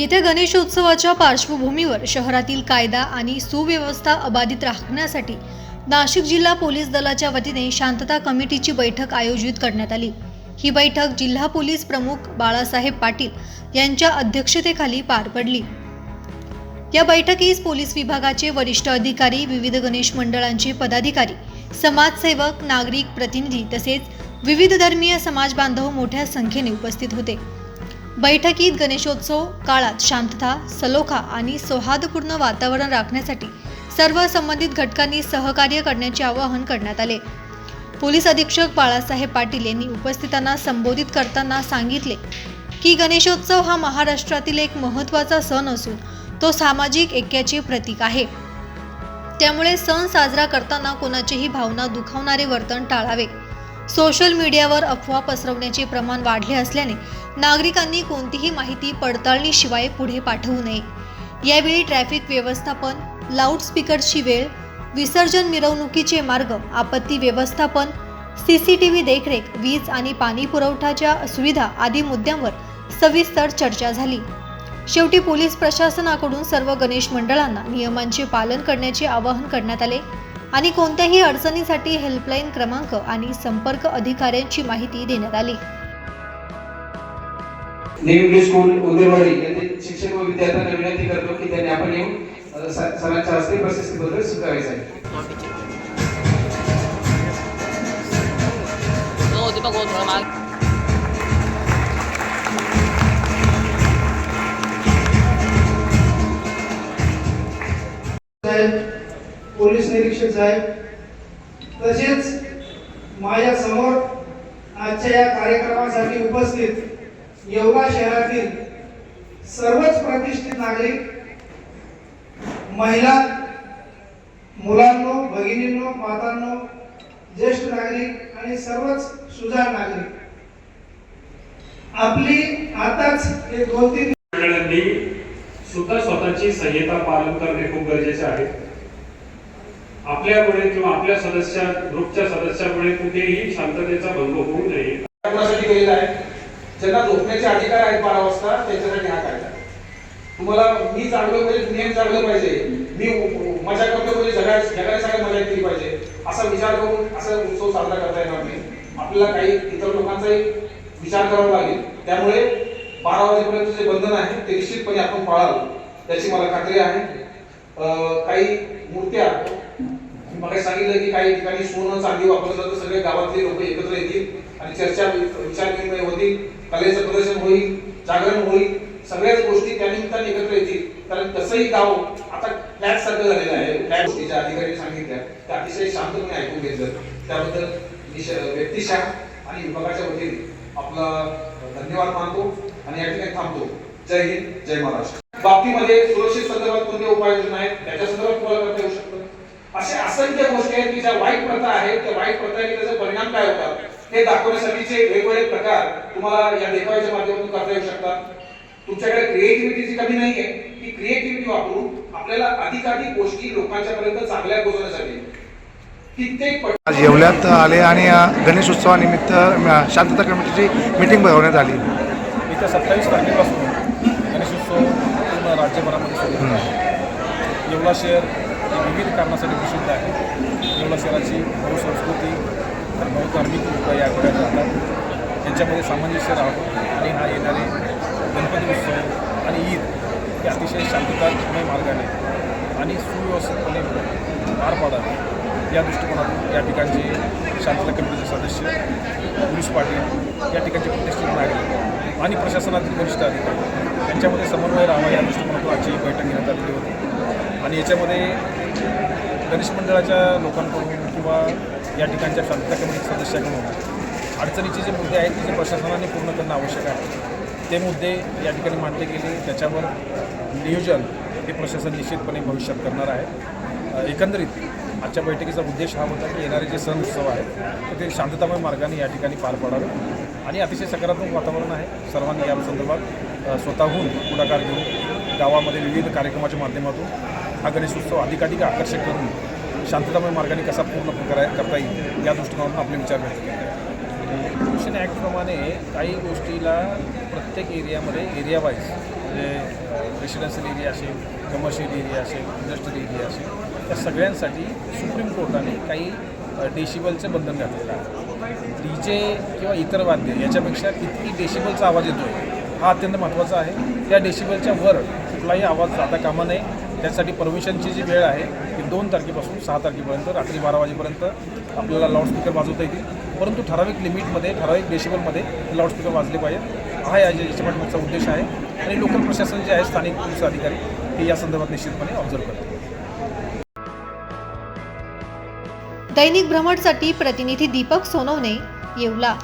येत्या गणेशोत्सवाच्या पार्श्वभूमीवर शहरातील कायदा आणि सुव्यवस्था अबाधित राखण्यासाठी नाशिक जिल्हा पोलीस दलाच्या वतीने शांतता कमिटीची बैठक आयोजित करण्यात आली. ही बैठक जिल्हा पोलीस प्रमुख बाळासाहेब पाटील यांच्या अध्यक्षतेखाली पार पडली. या बैठकीस पोलीस विभागाचे वरिष्ठ अधिकारी विविध गणेश मंडळांचे पदाधिकारी समाजसेवक नागरिक प्रतिनिधी तसेच विविध धर्मीय समाज बांधव मोठ्या संख्येने उपस्थित होते. बैठकीत गणेशोत्सव काळात शांतता सलोखा आणि सौहार्दपूर्ण वातावरण राखण्यासाठी सर्व संबंधित घटकांनी सहकार्य करण्याचे आवाहन करण्यात आले. पोलीस अधीक्षक बाळासाहेब पाटील यांनी उपस्थितांना संबोधित करताना सांगितले की गणेशोत्सव हा महाराष्ट्रातील एक महत्त्वाचा सण असून तो सामाजिक ऐक्याचे प्रतीक आहे. त्यामुळे सण साजरा करताना कोणाचीही भावना दुखावणारे वर्तन टाळावे. सोशल मीडियावर अफवा पसरवण्याचे प्रमाण वाढले असल्याने नागरिकांनी कोणतीही माहिती पडताळणीशिवाय पुढे पाठवू नये. यावेळी ट्रॅफिक व्यवस्थापन लाऊडस्पीकरची वेळ विसर्जन मिरवणुकीचे मार्ग आपत्ती व्यवस्थापन सी सी टी व्ही देखरेख वीज आणि पाणी पुरवठ्याच्या सुविधा आदी मुद्द्यांवर सविस्तर चर्चा झाली. शेवटी पोलीस प्रशासनाकडून सर्व गणेश मंडळांना नियमांचे पालन करण्याचे आवाहन करण्यात आले. आणि कोणत्याही अडचणीसाठी हेल्पलाईन क्रमांक आणि संपर्क अधिकाऱ्यांची माहिती देण्यात आली. स्कूल उदयवाडी येथील शिक्षक व विद्यार्थ्यांना विनंती करतो की त्यांनी आपण येऊन सरांच्या हस्ते प्रशस्तीपत्र स्वीकारायचं आहे. पोलीस निरीक्षक साहेब तसेच माझ्यासमोर आजच्या या कार्यक्रमासाठी उपस्थित येवला शहरातील सर्वच प्रतिष्ठित नागरिक महिला मुलांनो भगिनींनो मातांनो ज्येष्ठ नागरिक आणि सर्वच सुजाण नागरिक. आपली आताच एक दोन तीन मंडळांनी सुद्धा स्वतःची संहिता पालन करणे खूप गरजेचे आहे. आपल्याकडे किंवा आपल्या सदस्या ग्रुपच्या सदस्यामुळे कुठेही शांततेचा भंग होऊ नये. कोणासाठी केलेला आहे? ज्यांना झोपण्याचे अधिकार आहेत बारा वाजता त्यांच्यासाठी हा कायदा तुम्हाला मी चांगलं पाहिजे नियम चांगलं पाहिजे. मी उ- उ- मजा करतो पाहिजे जगा जगाने सगळ्या मजा केली पाहिजे. असा विचार करून असा उत्सव साजरा करता येणार नाही. आपल्याला काही इतर लोकांचाही विचार करावा लागेल. त्यामुळे बारा वाजेपर्यंत जे बंधन आहे ते निश्चितपणे आपण पाळाल त्याची मला खात्री आहे. काही मूर्त्या मी सांगितलं की काही ठिकाणी सोनं चांदी वापरलं जातं सगळे गावातले लोक एकत्र येतील आणि चर्चा विचार विनिमय होतील कलेचं प्रदर्शन होईल जागरण होईल सगळ्याच गोष्टी त्यानिमित्ताने एकत्र येतील. कारण तसंही गाव आता फ्लॅट सारखं झालेलं आहे. फ्लॅट गोष्टीच्या अधिकारी सांगितल्या. त्या अतिशय शांतपणे ऐकून घेतलं. त्याबद्दल मी व्यक्तिशः आणि विभागाच्या वतीने आपला धन्यवाद मानतो आणि या ठिकाणी थांबतो. जय हिंद जय महाराष्ट्र. बाबतीमध्ये सुरक्षित संदर्भात कोणत्या उपाययोजना आहेत? त्याच्या संदर्भात तुम्हाला असे असंख्य गोष्टी आहेत की ज्या वाईट प्रथा आहेत त्या वाईट प्रथांनी त्याचे परिणाम काय होतात हे दाखवण्यासाठीचे वेगवेगळे प्रकार तुम्हाला या देखाव्याच्या माध्यमातून करता येऊ शकतात. तुमच्याकडे क्रिएटिव्हिटीची कमी नाहीये. की क्रिएटिव्हिटी वापरून आपल्याला अधिकाधिक गोष्टी लोकांच्या पर्यंत चांगल्या पोहोचवण्यासाठी आज येवल्यात आले आणि अ, गणेशोत्सवानिमित्त अ, शांतता कमिटीची मीटिंग भरवण्यात आली. येत्या सत्तावीस तारखेपासून गणेशोत्सव पूर्ण राज्यभरामध्ये आहे. येवला शहर हे विविध कारणासाठी प्रसिद्ध आहे. येवला शहराची बहुसंस्कृती आणि बहुधार्मिक लोक या आठवड्यात राहतात यांच्यामध्ये सामंजस्य राहतो आणि हा येणारे गणपती उत्सव आणि ईद हे अतिशय शांततामय मार्गाने आणि सुव्यवस्थितपणे पार पाडावे या दृष्टिकोनातून या ठिकाणचे शांतता कमिटीचे सदस्य पोलीस पाटील या ठिकाणचे प्रतिष्ठित नागरिक आणि प्रशासनातील वरिष्ठ अधिकारी यांच्यामध्ये समन्वय राहावा या दृष्टिकोनातून आजची बैठक घेण्यात आलेली होती. आणि याच्यामध्ये गणेश मंडळाच्या लोकांकडून किंवा या ठिकाणच्या शांतता कमिटी सदस्याकडून अडचणीचे जे मुद्दे आहेत ते प्रशासनाने पूर्ण करणं आवश्यक आहे ते मुद्दे या ठिकाणी मांडले गेले. त्याच्यावर नियोजन हे प्रशासन निश्चितपणे भविष्यात करणार आहे. एकंदरीत आजच्या बैठकीचा उद्देश हा होता की येणारे जे सण उत्सव आहेत ते शांततामय मार्गाने या ठिकाणी पार पाडावे. आणि अतिशय सकारात्मक वातावरण आहे. सर्वांनी या संदर्भात स्वतःहून पुढाकार घेऊन गावामध्ये विविध कार्यक्रमाच्या माध्यमातून हा गणेशोत्सव अधिकाधिक आकर्षक करून शांततामय मार्गाने कसा पूर्ण करा करता येईल या दृष्टिकोनातून आपले विचार व्यक्त केले. पोल्युशन ॲक्टप्रमाणे काही गोष्टीला प्रत्येक एरियामध्ये एरिया वाईज म्हणजे रेसिडेन्शियल एरिया असेल कमर्शियल एरिया असेल इंडस्ट्रियल एरिया असेल त्या सगळ्यांसाठी सुप्रीम कोर्टाने काही डेसिबलचे बंधन घातलेलं आहे. डी जे किंवा इतर वाद्य याच्यापेक्षा किती डेसिबलचा आवाज येतो आहे हा अत्यंत महत्त्वाचा आहे. त्या डेसिबलच्या वर कुठलाही आवाज जाता कामा नये. त्यासाठी परमिशनची जी वेळ आहे ती दोन तारखेपासून सहा तारखेपर्यंत रात्री बारा वाजेपर्यंत आपल्याला लाऊडस्पीकर वाजवता येतील. परंतु ठराविक लिमिटमध्ये ठराविक डेसिबलमध्ये लाऊडस्पीकर वाजले पाहिजे हा या याच्या उद्देश आहे आणि लोकल प्रशासन जे आहे स्थानिक पोलीस अधिकारी ते या संदर्भात निश्चितपणे ऑब्झर्व करतात दैनिक भ्रमणसाठी प्रतिनिधी दीपक सोनवणे येवला.